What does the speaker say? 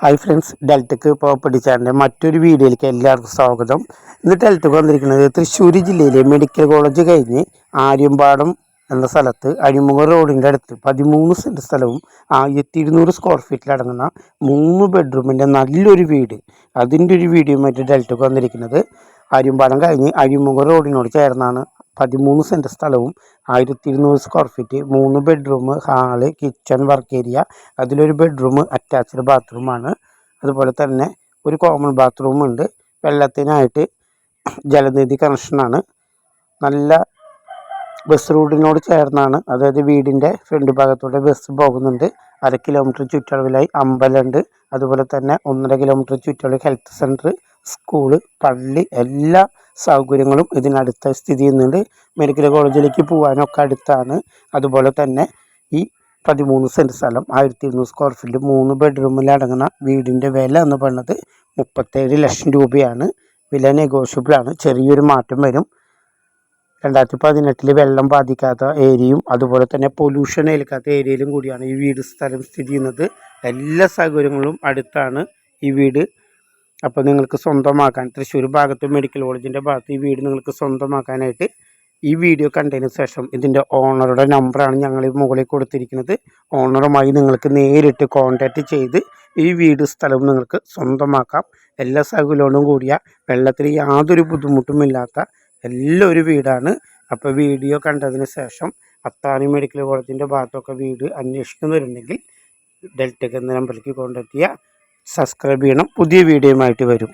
Hi friends ഡെൽറ്റക്ക് property ചാനലിന്റെ മറ്റൊരു വീഡിയോയിലേക്ക് എല്ലാവർക്കും സ്വാഗതം. ഇന്ന് ഡെൽറ്റക്ക് വന്നിരിക്കുന്നത് തൃശ്ശൂർ ജില്ലയിലെ മെഡിക്കൽ കോളേജ് കഴിഞ്ഞ് ആര്യമ്പാടം എന്ന സ്ഥലത്ത് അഴിമുഖ റോഡിന്റെ അടുത്ത് പതിമൂന്ന് സെന്റ് സ്ഥലവും ആയിരത്തി ഇരുന്നൂറ് സ്ക്വയർ ഫീറ്റിൽ അടങ്ങുന്ന മൂന്ന് ബെഡ്റൂമിന്റെ നല്ലൊരു വീട്. അതിന്റെ ഒരു വീഡിയോ വീഡിയോയുമായിട്ട് ഡെൽറ്റക്ക് വന്നിരിക്കുന്നത് ആര്യമ്പാടം കഴിഞ്ഞ് അഴിമുഖ റോഡിനോട് ചേർന്നാണ്. പതിമൂന്ന് സെന്റ് സ്ഥലവും ആയിരത്തി ഇരുന്നൂറ് സ്ക്വയർ ഫീറ്റ് മൂന്ന് bedroom hall kitchen work area അതിലൊരു ബെഡ്റൂം അറ്റാച്ച്ഡ് ബാത്റൂമാണ് അതുപോലെ തന്നെ ഒരു കോമൺ ബാത്റൂം ഉണ്ട്. വെള്ളത്തിനായിട്ട് ജലനിധി കണക്ഷനാണ് നല്ല ബസ് റൂട്ടിനോട് ചേർന്നാണ്. അതായത് വീടിന്റെ ഫ്രണ്ട് ഭാഗത്തൂടെ ബസ് പോകുന്നുണ്ട്. അര കിലോമീറ്റർ ചുറ്റളവിലായി അമ്പലമുണ്ട് അതുപോലെ തന്നെ ഒന്നര കിലോമീറ്റർ ചുറ്റളവിൽ ഹെൽത്ത് സെന്റർ സ്കൂൾ പള്ളി എല്ലാ സൗകര്യങ്ങളും ഇതിനടുത്ത് സ്ഥിതി ചെയ്യുന്നുണ്ട്. മെഡിക്കൽ കോളേജിലേക്ക് പോകാനൊക്കെ അടുത്താണ്. അതുപോലെ തന്നെ ഈ പതിമൂന്ന് സെന്റ് സ്ഥലം ആയിരത്തി ഇരുന്നൂറ് സ്ക്വയർ ഫീറ്റ് മൂന്ന് ബെഡ്റൂമിൽ അടങ്ങുന്ന വീടിന്റെ വില എന്ന് പറയുന്നത് മുപ്പത്തേഴ് ലക്ഷം രൂപയാണ്. വില നെഗോഷ്യബിളാണ് ചെറിയൊരു മാറ്റം വരും. രണ്ടായിരത്തി പതിനെട്ടിൽ വെള്ളം ബാധിക്കാത്ത ഏരിയയും അതുപോലെ തന്നെ പൊല്യൂഷൻ ഏൽക്കാത്ത ഏരിയയിലും കൂടിയാണ് ഈ വീട് സ്ഥലം സ്ഥിതി ചെയ്യുന്നത്. എല്ലാ സൗകര്യങ്ങളും അടുത്താണ് ഈ വീട്. അപ്പോൾ നിങ്ങൾക്ക് സ്വന്തമാക്കാൻ തൃശ്ശൂർ ഭാഗത്ത് മെഡിക്കൽ കോളേജിന്റെ ഭാഗത്ത് ഈ വീട് നിങ്ങൾക്ക് സ്വന്തമാക്കാനായിട്ട് ഈ വീഡിയോ കണ്ടതിന് ശേഷം ഇതിന്റെ ഓണറുടെ നമ്പറാണ് ഞങ്ങൾ മുകളിൽ കൊടുത്തിരിക്കുന്നത്. ഓണറുമായി നിങ്ങൾക്ക് നേരിട്ട് കോൺടാക്റ്റ് ചെയ്ത് ഈ വീട് സ്ഥലവും നിങ്ങൾക്ക് സ്വന്തമാക്കാം. എല്ലാ സൗകര്യങ്ങളോടും കൂടിയ വെള്ളത്തിൽ യാതൊരു ബുദ്ധിമുട്ടുമില്ലാത്ത എല്ലാ ഒരു വീടാണ്. അപ്പോൾ വീഡിയോ കണ്ടതിന് ശേഷം അത്താണി മെഡിക്കൽ കോളേജിന്റെ ഭാഗത്തൊക്കെ വീട് അന്വേഷിക്കുന്നവരുണ്ടെങ്കിൽ ഡെൽറ്റക്ക് എന്ന നമ്പറിലേക്ക് കോൺടാക്ട് ചെയ്യുക. സബ്സ്ക്രൈബ് ചെയ്യണം. പുതിയ വീഡിയോയുമായിട്ട് വരും.